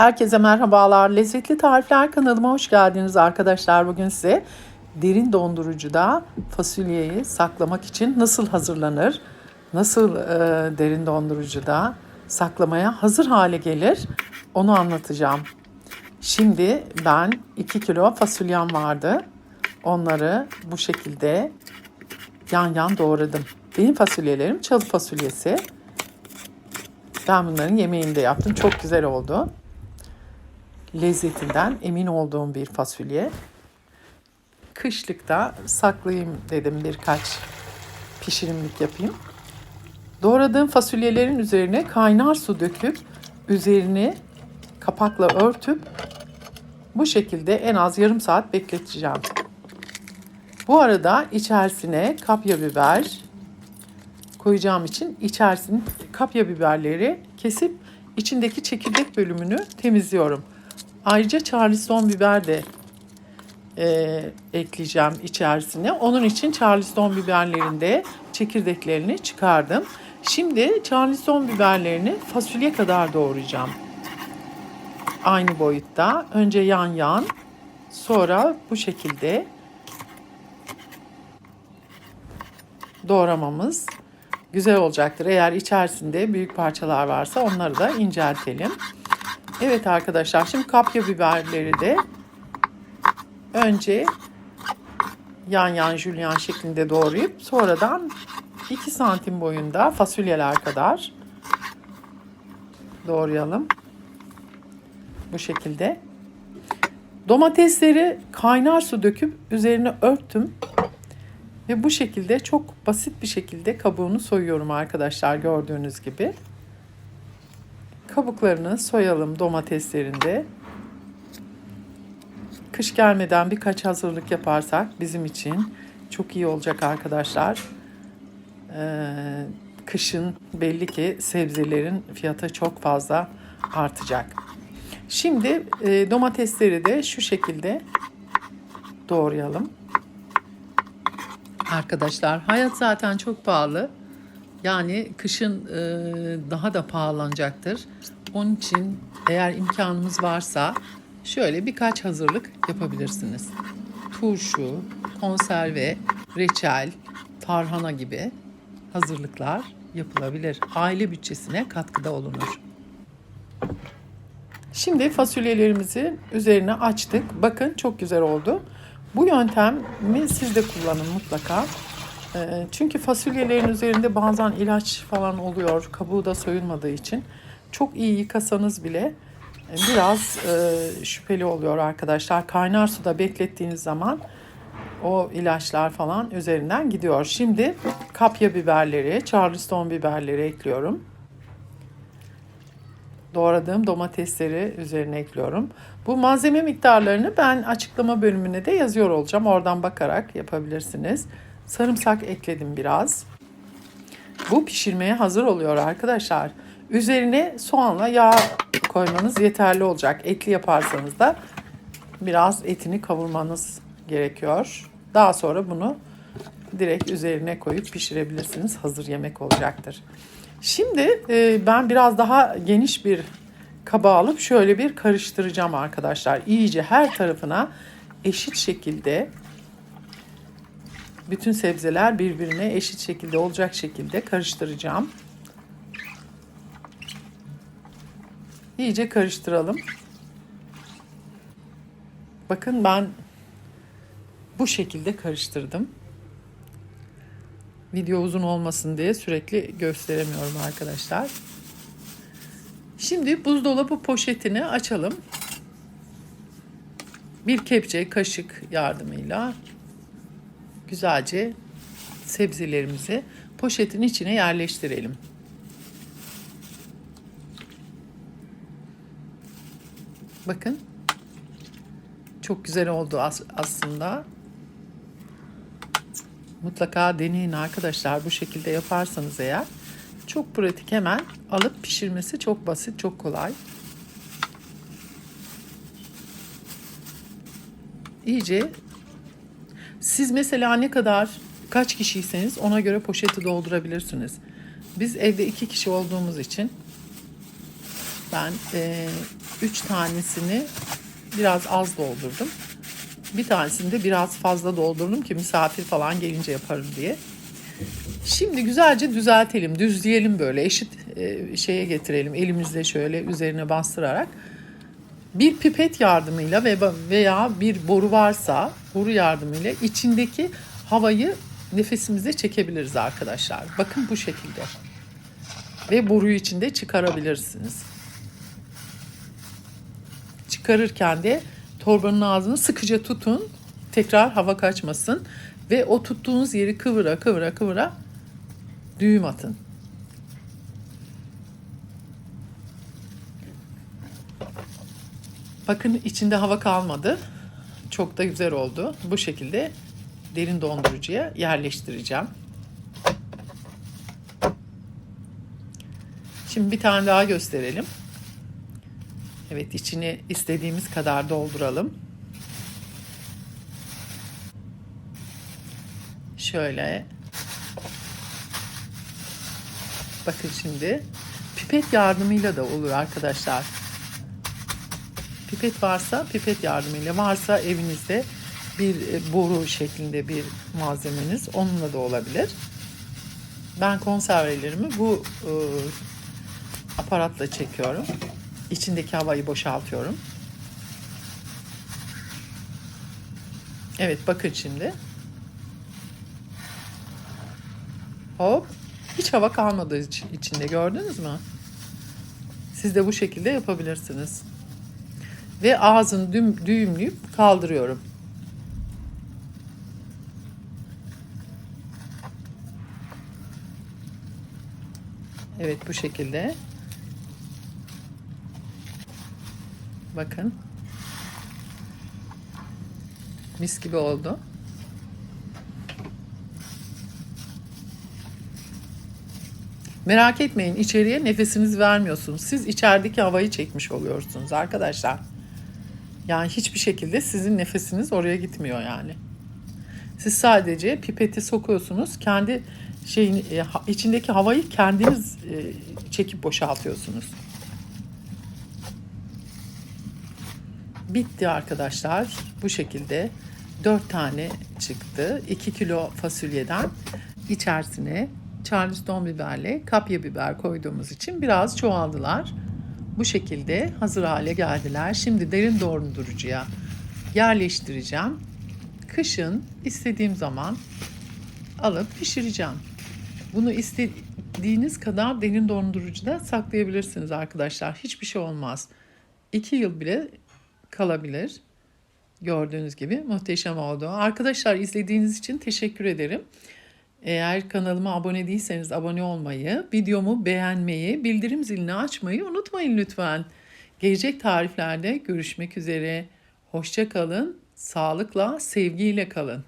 Herkese merhabalar. Lezzetli Tarifler kanalıma hoş geldiniz arkadaşlar. Bugün size derin dondurucuda fasulyeyi saklamak için nasıl hazırlanır? Nasıl e, derin dondurucuda saklamaya hazır hale gelir? Onu anlatacağım. Şimdi ben 2 kilo fasulyem vardı. Onları bu şekilde yan yan doğradım. Benim fasulyelerim çalı fasulyesi. Ben bunların yemeğini de yaptım. Çok güzel oldu. Lezzetinden emin olduğum bir fasulye. Kışlıkta saklayayım dedim birkaç pişirimlik yapayım. Doğradığım fasulyelerin üzerine kaynar su döküp üzerini kapakla örtüp bu şekilde en az yarım saat bekleteceğim. Bu arada içerisine kapya biber koyacağım için içerisine kapya biberleri kesip içindeki çekirdek bölümünü temizliyorum. Ayrıca charleston biber de e, ekleyeceğim içerisine. Onun için charleston biberlerin de çekirdeklerini çıkardım. Şimdi charleston biberlerini fasulye kadar doğrayacağım. Aynı boyutta. Önce yan yan, sonra bu şekilde doğramamız güzel olacaktır. Eğer içerisinde büyük parçalar varsa onları da inceltelim. Evet arkadaşlar şimdi kapya biberleri de önce yan yan jülyen şeklinde doğrayıp sonradan 2 santim boyunda fasulyeler kadar doğrayalım. Bu şekilde. Domatesleri kaynar su döküp üzerine örttüm. Ve bu şekilde çok basit bir şekilde kabuğunu soyuyorum arkadaşlar gördüğünüz gibi. Kabuklarını soyalım domateslerinde. Kış gelmeden birkaç hazırlık yaparsak bizim için çok iyi olacak arkadaşlar. Ee, kışın belli ki sebzelerin fiyatı çok fazla artacak. Şimdi e, domatesleri de şu şekilde doğrayalım. Arkadaşlar hayat zaten çok pahalı. Yani kışın e, daha da pahalanacaktır. Onun için eğer imkanımız varsa şöyle birkaç hazırlık yapabilirsiniz. Turşu, konserve, reçel, tarhana gibi hazırlıklar yapılabilir. Aile bütçesine katkıda olunur. Şimdi fasulyelerimizi üzerine açtık. Bakın çok güzel oldu. Bu yöntemi siz de kullanın mutlaka. Ee, çünkü fasulyelerin üzerinde bazen ilaç falan oluyor. Kabuğu da soyulmadığı için. Çok iyi yıkasanız bile e, biraz e, şüpheli oluyor arkadaşlar. Kaynar suda beklettiğiniz zaman o ilaçlar falan üzerinden gidiyor. Şimdi kapya biberleri, charleston biberleri ekliyorum. Doğradığım domatesleri üzerine ekliyorum. Bu malzeme miktarlarını ben açıklama bölümüne de yazıyor olacağım. Oradan bakarak yapabilirsiniz. Sarımsak ekledim biraz. Bu pişirmeye hazır oluyor arkadaşlar. Üzerine soğanla yağ koymanız yeterli olacak. Etli yaparsanız da biraz etini kavurmanız gerekiyor. Daha sonra bunu direkt üzerine koyup pişirebilirsiniz. Hazır yemek olacaktır. Şimdi e, ben biraz daha geniş bir kaba alıp şöyle bir karıştıracağım arkadaşlar. İyice her tarafına eşit şekilde bütün sebzeler birbirine eşit şekilde olacak şekilde karıştıracağım. İyice karıştıralım. Bakın ben bu şekilde karıştırdım. Video uzun olmasın diye sürekli gösteremiyorum arkadaşlar. Şimdi buzdolabı poşetini açalım. Bir kepçe kaşık yardımıyla güzelce sebzelerimizi poşetin içine yerleştirelim. Bakın. Çok güzel oldu aslında. Mutlaka deneyin arkadaşlar. Bu şekilde yaparsanız eğer çok pratik hemen alıp pişirmesi çok basit, çok kolay. İyice siz mesela ne kadar kaç kişiyseniz ona göre poşeti doldurabilirsiniz. Biz evde iki kişi olduğumuz için Ben 3 tanesini biraz az doldurdum. Bir tanesini de biraz fazla doldurdum ki misafir falan gelince yaparım diye. Şimdi güzelce düzeltelim, düzleyelim böyle eşit e, şeye getirelim. Elimizle şöyle üzerine bastırarak bir pipet yardımıyla ve veya bir boru varsa boru yardımıyla içindeki havayı nefesimize çekebiliriz arkadaşlar. Bakın bu şekilde. Ve boruyu içinde çıkarabilirsiniz. Çıkarırken de torbanın ağzını sıkıca tutun. Tekrar hava kaçmasın. Ve o tuttuğunuz yeri kıvıra kıvıra kıvıra düğüm atın. Bakın içinde hava kalmadı. Çok da güzel oldu. Bu şekilde derin dondurucuya yerleştireceğim. Şimdi bir tane daha gösterelim. Evet içini istediğimiz kadar dolduralım. Şöyle. Bakın şimdi pipet yardımıyla da olur arkadaşlar. Pipet varsa pipet yardımıyla varsa evinizde bir e, boru şeklinde bir malzemeniz onunla da olabilir. Ben konservelerimi bu e, aparatla çekiyorum. İçindeki havayı boşaltıyorum. Evet bakın şimdi. Hop. Hiç hava kalmadı iç- içinde gördünüz mü? Siz de bu şekilde yapabilirsiniz. Ve ağzını düm, düğümleyip kaldırıyorum. Evet bu şekilde. Bakın. Mis gibi oldu. Merak etmeyin içeriye nefesiniz vermiyorsunuz. Siz içerideki havayı çekmiş oluyorsunuz arkadaşlar. Yani hiçbir şekilde sizin nefesiniz oraya gitmiyor yani. Siz sadece pipeti sokuyorsunuz. Kendi şeyin e, içindeki havayı kendiniz e, çekip boşaltıyorsunuz. Bitti arkadaşlar. Bu şekilde 4 tane çıktı. 2 kilo fasulyeden içerisine Charleston biberle kapya biber koyduğumuz için biraz çoğaldılar. Bu şekilde hazır hale geldiler. Şimdi derin dondurucuya yerleştireceğim. Kışın istediğim zaman alıp pişireceğim. Bunu istediğiniz kadar derin dondurucuda saklayabilirsiniz arkadaşlar. Hiçbir şey olmaz. 2 yıl bile kalabilir. Gördüğünüz gibi muhteşem oldu. Arkadaşlar izlediğiniz için teşekkür ederim. Eğer kanalıma abone değilseniz abone olmayı, videomu beğenmeyi, bildirim zilini açmayı unutmayın lütfen. Gelecek tariflerde görüşmek üzere. Hoşça kalın, sağlıkla, sevgiyle kalın.